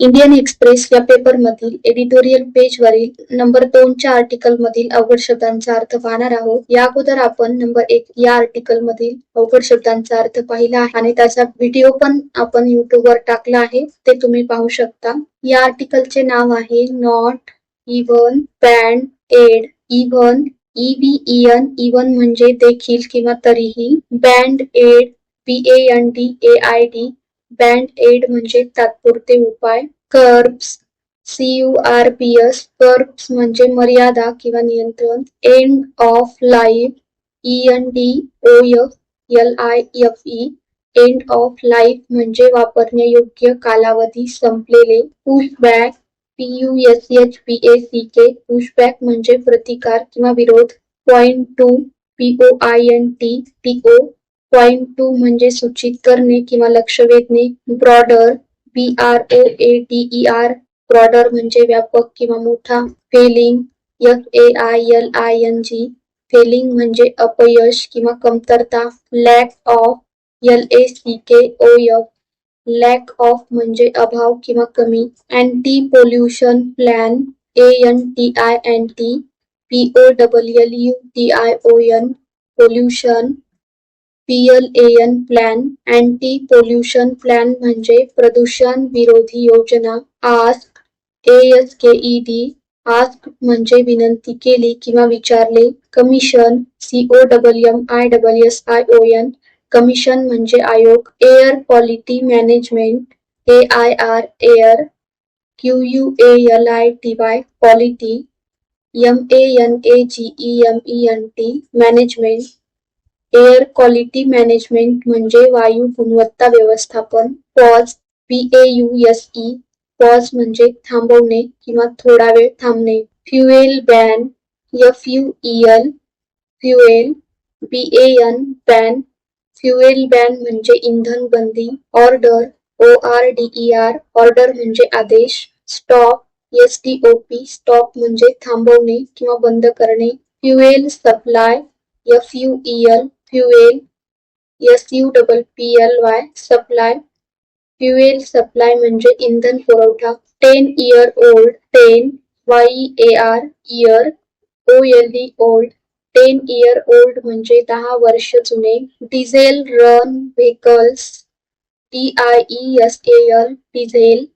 Indian Express या paper मधील editorial page वरील नंबर दोनच्या आर्टिकल मधील अवघड शब्दांचा अर्थ पाहणार आहोत. या अगोदर आपण नंबर एक या आर्टिकल मधील अवघड शब्दांचा अर्थ पाहिला आहे आणि त्याचा व्हिडिओ पण आपण युट्यूब वर टाकला आहे. ते तुम्ही पाहू शकता. या आर्टिकलचे नाव आहे not even band aid even E V E N even म्हणजे देखील किंवा तरीही. Band aid B N D A I D band aid म्हणजे तात्पुरते उपाय. Curbs C U R P S curbs मर्यादा किंवा नियंत्रण. End of life E N D O F L I F E end of life म्हणजे वापरण्यायोग्य कालावधी संपलेले. Pushback P U S H P A C K pushback म्हणजे प्रतिकार किंवा विरोध. Point to P O I N T T O point to म्हणजे सूचित करणे किंवा लक्ष वेधणे. Broader B R O A T E R broader म्हणजे व्यापक किंवा मोठा. Failing F A I L I N G failing म्हणजे अपयश किंवा कमतरता. Lack of L A C K O F lack of म्हणजे अभाव किंवा कमी. Anti pollution plan A N T I N T P O double L U T I O N pollution P L A N plan anti pollution plan प्रदूषण विरोधी योजना. Ask S K E D ask म्हणजे विनंती केली किंवा विचारले. Commission C O double M I double S I O N commission आयोग. Air quality management A I R air Q U A L I T Y quality M A N A G E M E N T management air quality management म्हणजे वायू गुणवत्ता व्यवस्थापन pause P A U S E pause म्हणजे थांबवणे किंवा थोडा वेळ थांबणे. Fuel ban F U E L fuel B A N ban fuel ban म्हणजे इंधन बंदी order O R D E R order म्हणजे आदेश stop S T O P stop म्हणजे थांबवणे किंवा बंद करणे. Fuel supply F U E L fuel S U double P L Y supply. Fuel supply म्हणजे इंधन पुरवठा. Ten year old ten Y A R year O L D old. Ten year old म्हणजे दहा वर्ष जुने. Diesel run vehicles T I E S A L diesel.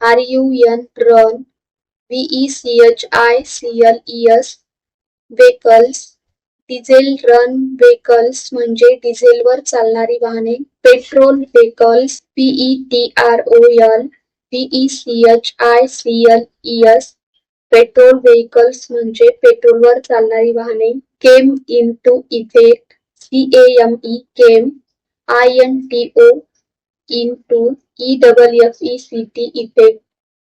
R U N run V E C H I C L E S vehicles. Diesel run vehicles म्हणजे डिझेलवर चालणारी वाहने petrol vehicles P E T R O L P E C H I C L E S petrol vehicles म्हणजे पेट्रोलवर चालणारी वाहने came into effect C A M E came I N T O into E double F E C T effect.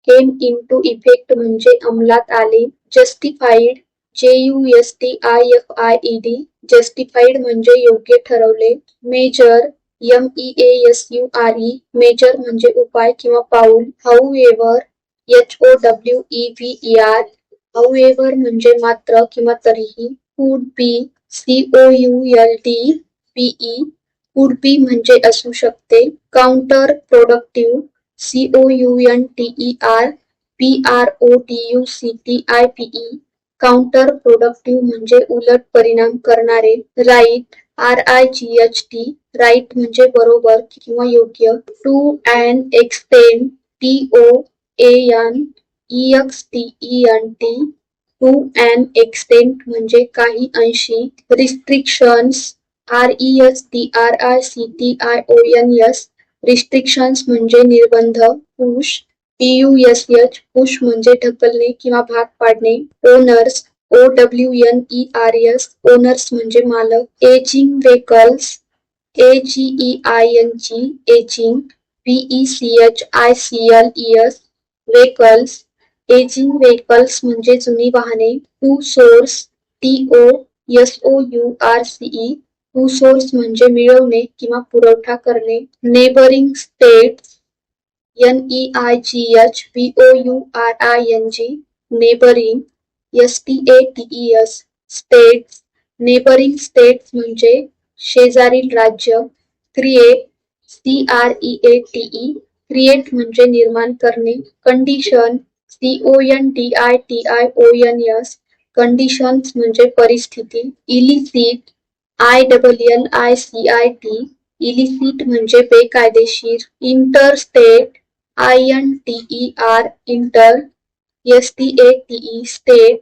Came into effect म्हणजे अंमलात आले justified J U S T I F I E D justified म्हणजे योग्य ठरवले. Measure M E A S U R E measure म्हणजे उपाय किंवा पाऊल. However H O W E V E R however म्हणजे मात्र किंवा तरीही could be C O U L D P E could be म्हणजे असू शकते. Counter productive C O U N T E R P R O T U C T I P E counter productive म्हणजे उलट परिणाम करणारे right R I G H T right म्हणजे बरोबर किंवा योग्य to and extend T O N E X T E N T to and extent म्हणजे काही अंशी restrictions R E S T R I C T I O N S restrictions म्हणजे निर्बंध push P U S H push म्हणजे ढकलणे किंवा भाग पाडणे. Owners O W N E R S owners म्हणजे मालक. Ageing vehicles A G E I N G ageing P E C H I C L E S vehicles ageing vehicles म्हणजे जुनी वाहने. To source T O S O U R C E to source म्हणजे मिळवणे किंवा पुरवठा करणे. Neighbouring states N E I G H B O U R I N G neighbouring S T A T E S states neighbouring states म्हणजे शेजारील राज्य create C R E A T E create म्हणजे निर्माण करणे condition C O N D I T I O N S conditions म्हणजे परिस्थिती illicit I double N I C I T illicit म्हणजे बेकायदेशीर interstate I N T E R inter S T A T E state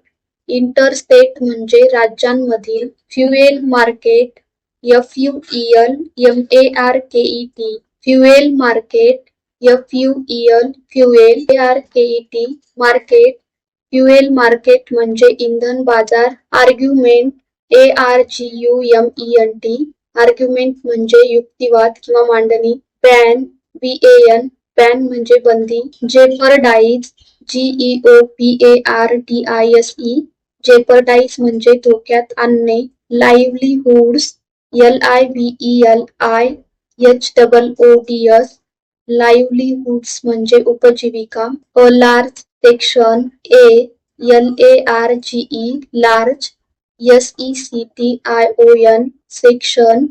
interstate म्हणजे राज्यांमधील fuel market F U E L M A R K E T fuel market F U E L fuel A R K E T market fuel market म्हणजे इंधन बाजार argument A R G U M E N T argument म्हणजे युक्तिवाद किंवा मांडणी ban B A N ban म्हणजे बंदी jeopardise dies O P A R D I S E jeopardise म्हणजे धोक्यात आणणे livelihoods L I V E L I H double O D S livelihoods म्हणजे उपजीविका a large section A L A R G E large S E C T I O N section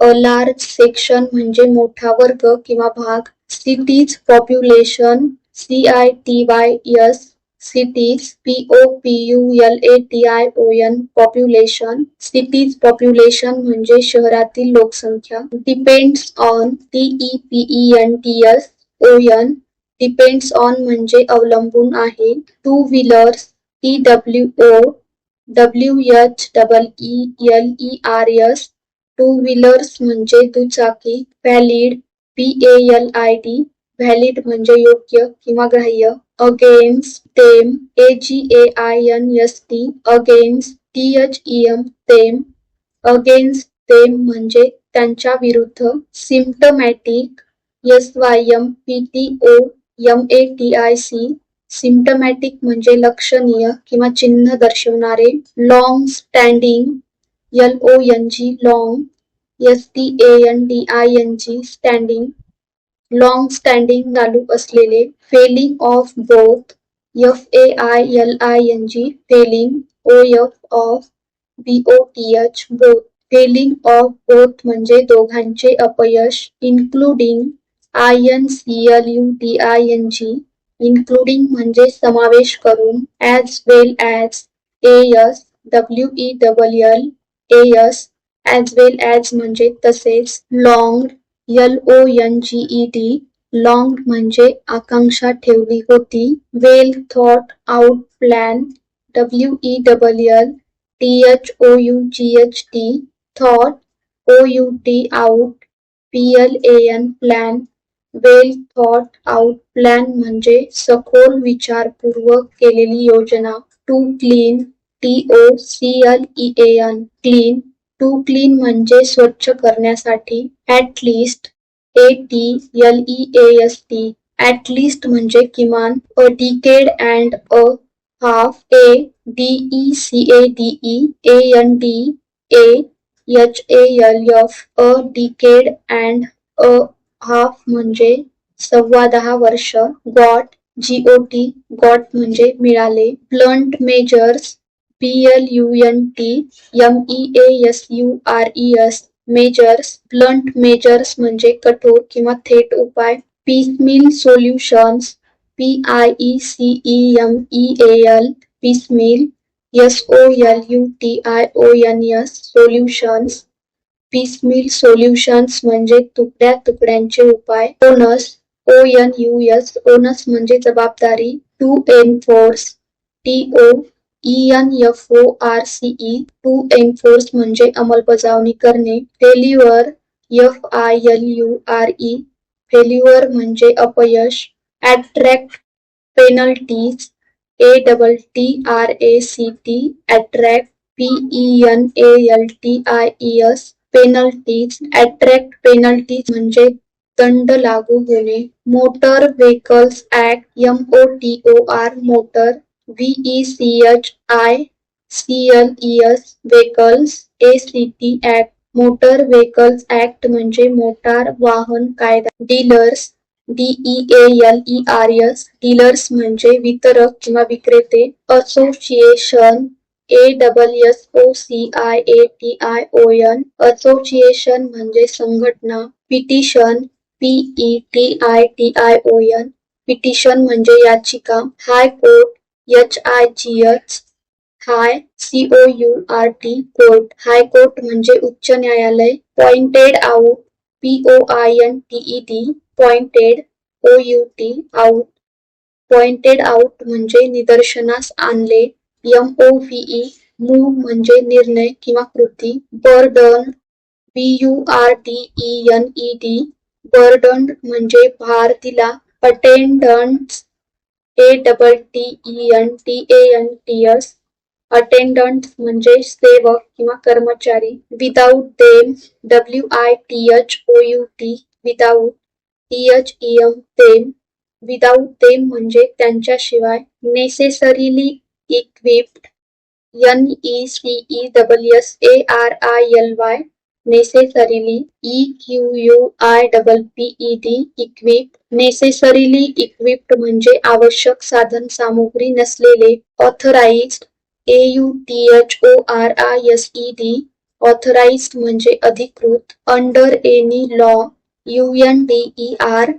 a large section म्हणजे मोठा वर्ग किंवा भाग. Cities population C I T Y S cities P O P U L A T I O N population cities population म्हणजे शहरातील लोकसंख्या. Depends on T E P E N T S O N depends on म्हणजे अवलंबून आहे. Two wheelers T W O W H double E L E R S two wheelers म्हणजे दुचाकी valid P A L I D valid म्हणजे योग्य किंवा ग्राह्य against them A G A I N S T against T H E M them against them म्हणजे त्यांच्या विरुद्ध symptomatic S Y M P T O M A T I C symptomatic म्हणजे लक्षणीय किंवा चिन्ह दर्शवणारे long standing L O N G long S T A N D I N G standing long standing चालू असलेले failing of both F A I L I N G failing O F of B O T H both failing of both म्हणजे दोघांचे अपयश including I N C L U D I N G including म्हणजे समावेश करून as well as A S W E double L S as well as म्हणजे तसेच long L O N G E T long म्हणजे आकांक्षा होती well thought out plan W E double L T H O U G H T thought O U T out P L A N plan well thought out plan म्हणजे सखोल विचारपूर्वक केलेली योजना to clean T O C L E N clean to clean म्हणजे स्वच्छ करण्यासाठी at least A T L E S T at least म्हणजे किमान a decade and a half A D E C A D E N D A H A L F a decade and a half म्हणजे सव्वा दहा वर्ष. Got G O T got म्हणजे मिळाले. Blunt measures P L U N T M E S U R E S measures blunt measures म्हणजे कठोर किंवा थेट उपाय. Piecemeal solutions P I E C E M E L piecemeal S O L U T I O N S solutions piecemeal solutions म्हणजे तुकड्या तुकड्यांचे उपाय. Onus O N U S onus म्हणजे जबाबदारी. To enforce T O N F O R to enforce म्हणजे अंमलबजावणी करणे. Failure F I L U R E failure म्हणजे अपयश. Attract penalties A double T R A C T attract P E N A L T I E S penalties attract penalties म्हणजे दंड लागू होणे. Motor vehicles act M O T O R motor VECHI CLES vehicles T act motor vehicles act म्हणजे मोटार वाहन कायदा. Dealers DEALERS dealers म्हणजे वितरक किंवा विक्रेते. Association A double S O C I A T I O N association म्हणजे संघटना. Petition P E T I T I O N petition म्हणजे याचिका. High court H I G H high C O U R T court. High court म्हणजे उच्च न्यायालय. Pointed out P O I N T pointed O U T out pointed out म्हणजे निदर्शनास आणले. M O व्हीई move म्हणजे निर्णय किंवा कृती. Burden B U R T E N E D burden म्हणजे भार दिला attendants A double T E N T A N T S attendant म्हणजे सेवक किंवा कर्मचारी. Without them W I T H O U T without T H E M them without them म्हणजे त्यांच्याशिवाय necessarily equipped N E C E double S A R I L Y necessarily E Q U I double P E D equip necessarily equipped म्हणजे आवश्यक साधन सामुग्री नसलेले. Authorised A U T H O R I S E D authorised म्हणजे अधिकृत. Under any law U N D E R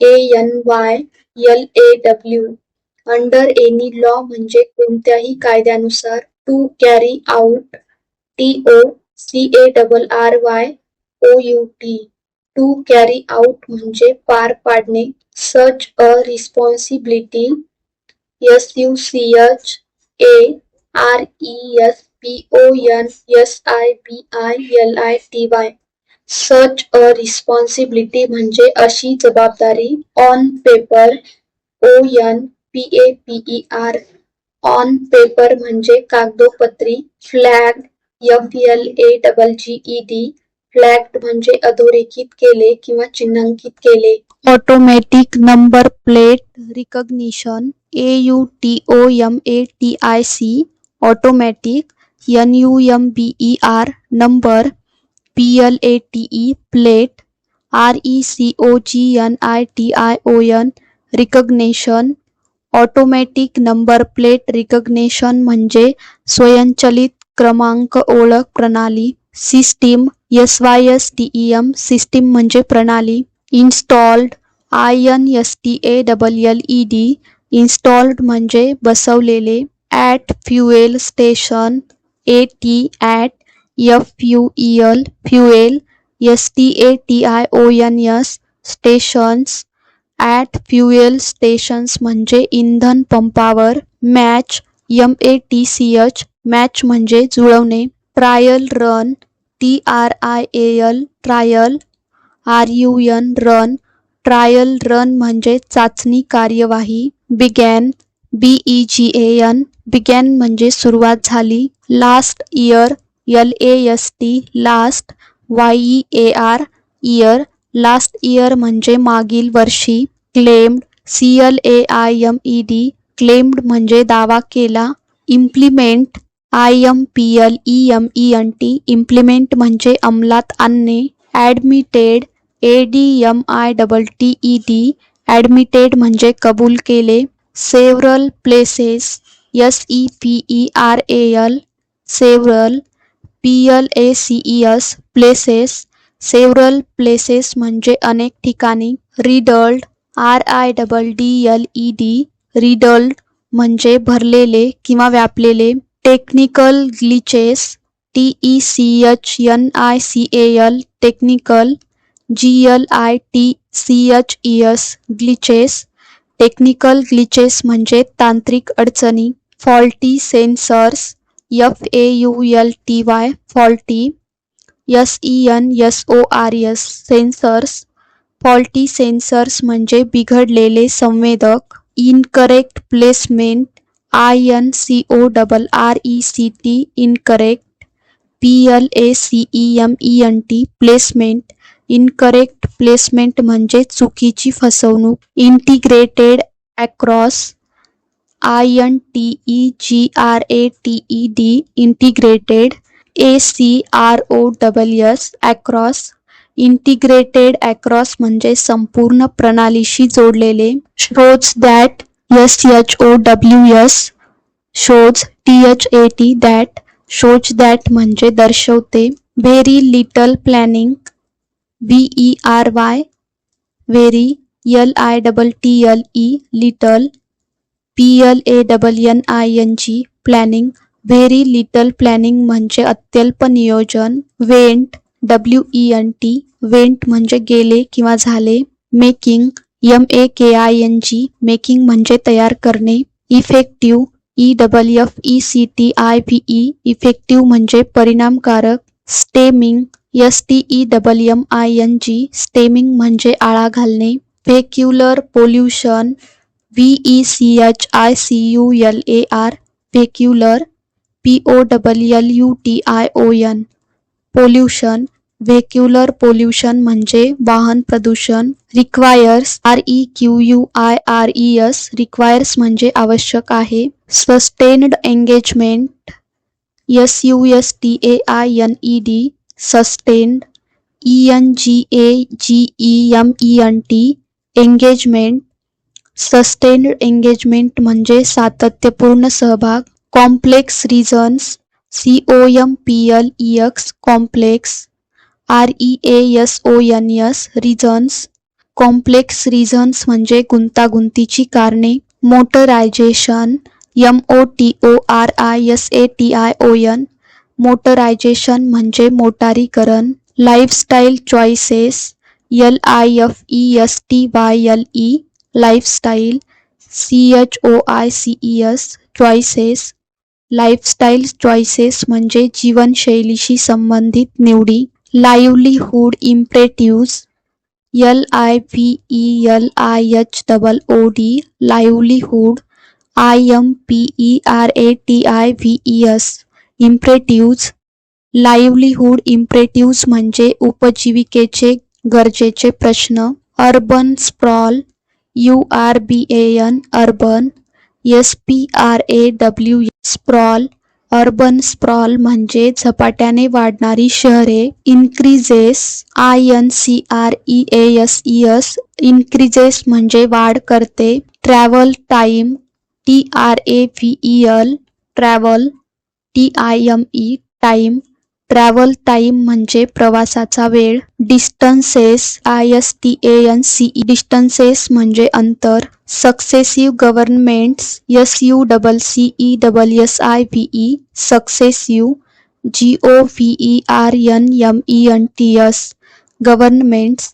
A N Y L A W under any law म्हणजे कोणत्याही कायद्यानुसार. To carry out T O C A double R Y O U T to carry out म्हणजे पार पाडणे. Such a responsibility S U C H A R E S P O N S I B I L I T Y such a responsibility म्हणजे अशी जबाबदारी on paper O N P A P R on paper कागदोपत्री flag F L A double G E D flagged म्हणजे अधोरेखित केले किंवा चिन्हांकित केले. Automatic number plate recognition A U T O M A T I C automatic N U M B E R number P L A T E plate R E C O G N I T I O N recognition automatic number plate recognition म्हणजे स्वयंचलित क्रमांक ओळख प्रणाली, system, S Y S T E M system म्हणजे प्रणाली, installed, I N S T A double L E D, installed म्हणजे बसवलेले, at fuel station, A T, at F U E L, fuel, S T A T I O N S, stations, at fuel stations म्हणजे इंधन पंपावर, match, M A T C H match म्हणजे जुळवणे. Trial run. T R I A L. Trial. R U N run. Trial run म्हणजे चाचणी कार्यवाही. Began. B E G A N. Began म्हणजे सुरुवात झाली. Last year. L A S T. Last. Y E A R. Year. Last year म्हणजे मागील वर्षी. Claimed. C L A I M E D. Claimed म्हणजे दावा केला. Implement. I M P L E M E N T implement म्हणजे अंमलात आणणे. Admitted A D M I double T E D admitted म्हणजे कबूल केले. Several places S E P E R A L several P L A C E S places several places म्हणजे अनेक ठिकाणी. Riddled R I double D L E D riddled म्हणजे भरलेले किंवा व्यापलेले. Technical glitches T E C H N I C A L technical G L I T C H E S glitches technical glitches म्हणजे तांत्रिक अडचणी faulty sensors F A U L T Y faulty S E N S O R S sensors faulty sensors म्हणजे बिघडलेले संवेदक incorrect placement I N C O double R E C T incorrect P L A C E M E N T placement incorrect placement म्हणजे चुकीची फसवणूक. Integrated across I N T E G R A T E D integrated A C R O double S across integrated across म्हणजे संपूर्ण प्रणालीशी जोडलेले. Shows that S H O W S shows T H A T that shows that म्हणजे दर्शवते. Very little planning B E R Y very L I double T L E little P L A double N I N G planning very little planning म्हणजे अत्यल्प नियोजन. Went W E N T went म्हणजे गेले किंवा झाले. Making M A K I N G making म्हणजे तयार करणे effective E double F E C T I V E effective म्हणजे परिणामकारक stemming S T E double M I N G stemming म्हणजे आळा घालणे vehicular pollution V E C H I C U L A R vehicular P O double L U T I O N pollution vehicular pollution म्हणजे वाहन प्रदूषण requires R E Q U I R E S requires म्हणजे आवश्यक आहे. Sustained engagement S U S T A I N E D sustained E N G A G E M E N T engagement sustained engagement म्हणजे सातत्यपूर्ण सहभाग complex reasons C O M P L E X complex R E A S O N S reasons complex reasons म्हणजे गुंतागुंतीची कारणे motorisation M O T O R I S A T I O N motorisation म्हणजे मोटारीकरण lifestyle choices L I F E S T Y L E lifestyle C H O I C E S choices lifestyle choices म्हणजे जीवनशैलीशी संबंधित निवडी. Livelihood imperatives L I V E L I H double O D livelihood I M P E R A T I V E S imperatives livelihood imperatives म्हणजे उपजीविकेचे गरजेचे प्रश्न urban sprawl U R B A N urban S P R A W sprawl urban sprawl म्हणजे झपाट्याने वाढणारी शहरे, increases, I N C R E S E S, increases म्हणजे वाढ करते, travel time, T R A V E L, travel, T I M E time travel time म्हणजे प्रवासाचा वेळ. Distances I S T A N C E distances म्हणजे अंतर. Successive governments S U double C E double S I V E successive G O V E R N M E N T S governments.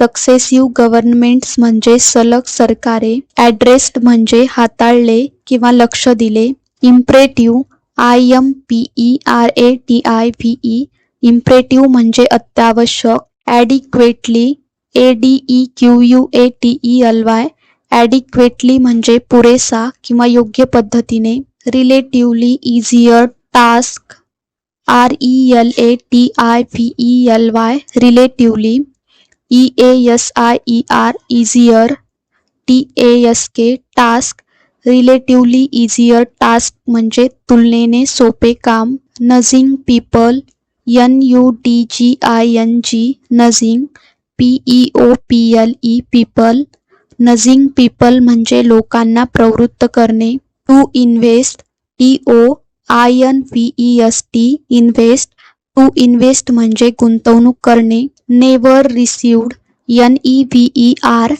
Successive governments म्हणजे सलग सरकारे. Addressed म्हणजे हाताळले किंवा लक्ष दिले. Imperative I M P E R A T I V E imperative अत्यावश्यक adequately A D E Q U A T E L Y adequately म्हणजे पुरेसा किंवा योग्य पद्धतीने relatively easier task R E L A T I V E L Y relatively E A S I E R easier T S K task relatively easier task म्हणजे तुलनेने सोपे काम. Nudging people N U D G I N G nudging P E O P L E people. Nudging people म्हणजे लोकांना प्रवृत्त करणे. To invest T O I N V E S T invest. To invest म्हणजे गुंतवणूक करणे. Never received N E V E R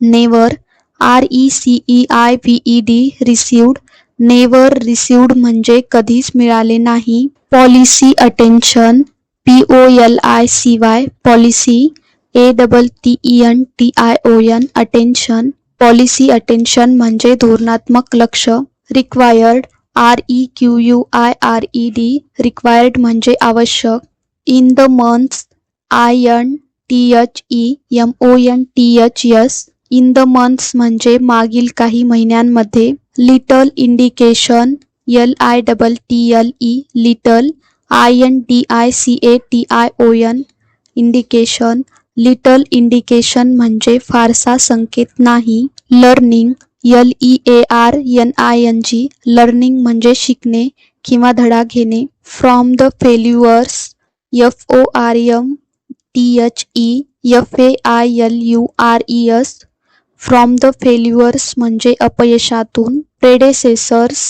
never R E C E I V E D received never received म्हणजे कधीच मिळाले नाही. Policy attention P O L I C Y policy A double T E N T I O N attention policy attention म्हणजे धोरणात्मक लक्ष. Required R E Q U I R E D required म्हणजे आवश्यक. In the months I N T H E M O N T H S in the months म्हणजे मागील काही महिन्यांमध्ये little indication L I double T L E little I N D I C A T I O N indication little indication म्हणजे फारसा संकेत नाही. Learning L E A R N I N G learning म्हणजे शिकणे किंवा धडा घेणे. From the failures F O R M T H E F A I L U R E S from the failures म्हणजे अपयशातून predecessors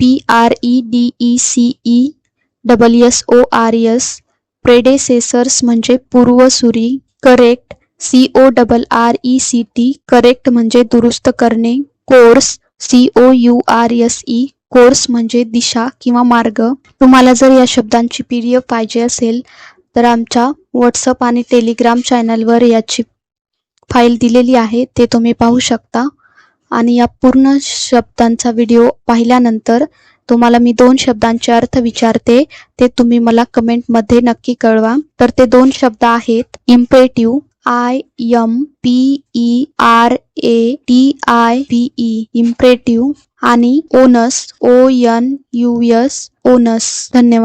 P R E D E C E double S O R S predecessors म्हणजे पूर्वसुरी correct C O double R E C T correct म्हणजे दुरुस्त करणे course C O U R S E course म्हणजे दिशा किंवा मार्ग. तुम्हाला जर या शब्दांची पी डी एफ पाहिजे असेल तर आमच्या व्हॉट्सअप आणि टेलिग्राम चॅनलवर याची फाईल दिलेली आहे ते तुम्ही पाहू शकता. आणि या पूर्ण शब्दांचा व्हिडिओ पाहिल्यानंतर तुम्हाला मी दोन शब्दांचे अर्थ विचारते ते तुम्ही मला कमेंटमध्ये नक्की कळवा. तर ते दोन शब्द आहेत imperative I M P E R A T I P E imperative आणि onus O N U S onus धन्यवाद.